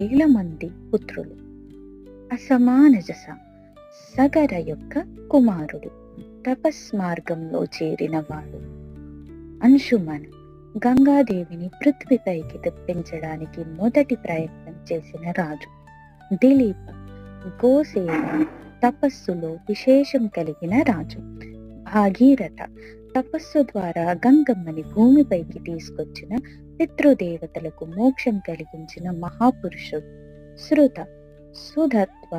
వేల మంది పుత్రులు. అసమానజస సగర యొక్క కుమారుడు. తపస్ మార్గంలో చేరిన వాడు. అంశుమన్ గంగాదేవిని పృథ్వీపైకి తెప్పించడానికి మొదటి ప్రయత్నం చేసిన రాజు. దిలీప గోసేన తపస్సులో విశేషం కలిగిన రాజు. భాగీరథ తపస్సు ద్వారా గంగమ్మని భూమిపైకి తీసుకొచ్చిన పితృదేవతలకు మోక్షం కలిగించిన మహాపురుషుడు శృత సుధత్వ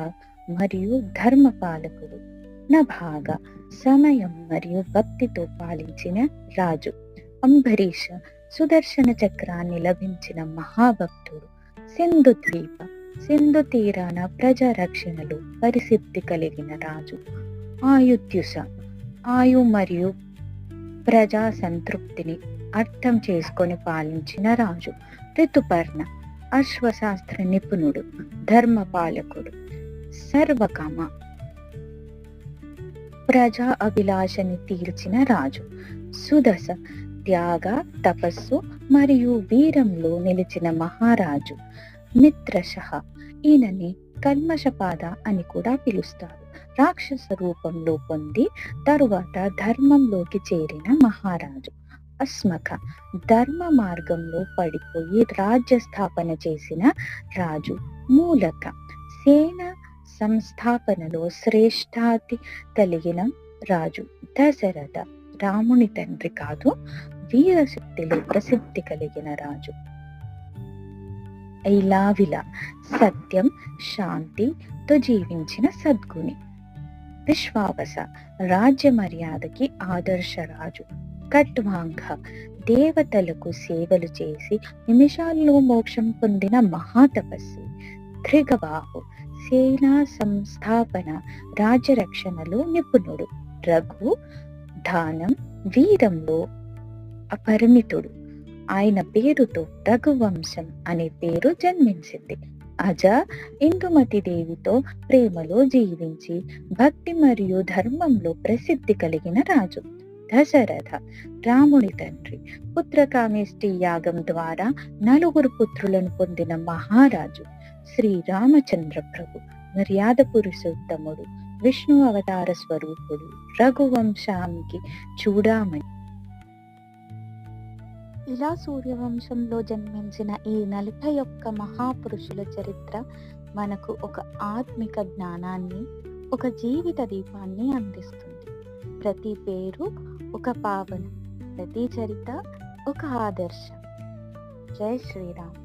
మరియు ధర్మపాలకుడు నభాగ సమయం మరియు భక్తితో పాలించిన రాజు అంబరీష సుదర్శన చక్రాన్ని లభించిన మహాభక్తుడు సింధు ద్వీప సింధు తీరాన ప్రజా రక్షణలో పరిసిద్ధి కలిగిన రాజు ఆయుద్యుష ఆయు మరియు ప్రజా సంతృప్తిని అర్థం చేసుకొని పాలించిన రాజు ఋతుపర్ణ అశ్వశాస్త్ర నిపుణుడు ధర్మపాలకుడు సర్వకామ ప్రజా అభిలాషని తీర్చిన రాజు సుదశ త్యాగ తపస్సు మరియు వీరంలో నిలిచిన మహారాజు మిత్రశ ఈయనని కల్మషపాద అని కూడా పిలుస్తారు. రాక్షస రూపంలో పొంది తరువాత ధర్మంలోకి చేరిన మహారాజు. అస్మక ధర్మ మార్గంలో పడిపోయి రాజ్య స్థాపన చేసిన రాజు మూలక. సేన సంస్థాపనలో శ్రేష్టాతి కలిగిన రాజు దశరథ. రాముని తండ్రి కాదు వీరశక్తిలో ప్రసిద్ధి కలిగిన రాజు. ఐలావిల సత్యం శాంతితో జీవించిన సద్గుణి విశ్వావస రాజ్య మర్యాదకి ఆదర్శ రాజు కట్వాంగ దేవతలకు సేవలు చేసి నిమిషాల్లో మోక్షం పొందిన మహాతపస్వి త్రిగబాహు సేనా సంస్థాపన రాజ్యరక్షణలో నిపుణుడు రఘు దానం వీరంలో అపరిమితుడు ఆయన పేరుతో రఘువంశం అనే పేరు జన్మించింది. అజ ఇందుమతి దేవితో ప్రేమలో జీవించి భక్తి మరియు ధర్మంలో ప్రసిద్ధి కలిగిన రాజు. దశరథ రాముని తండ్రి పుత్రకామేష్టి యాగం ద్వారా నలుగురు పుత్రులను పొందిన మహారాజు శ్రీ రామచంద్ర ప్రభు మర్యాద పురుషోత్తముడు విష్ణు అవతార స్వరూపుడు రఘువంశానికి చూడామణి. ఇలా సూర్యవంశంలో జన్మించిన ఈ నలభై ఒక్క మహాపురుషుల చరిత్ర మనకు ఒక ఆత్మిక జ్ఞానాన్ని ఒక జీవిత దీపాన్ని అందిస్తుంది. ప్రతి పేరు ఒక పావన ప్రతి చరిత ఒక ఆదర్శం. జై శ్రీరామ్.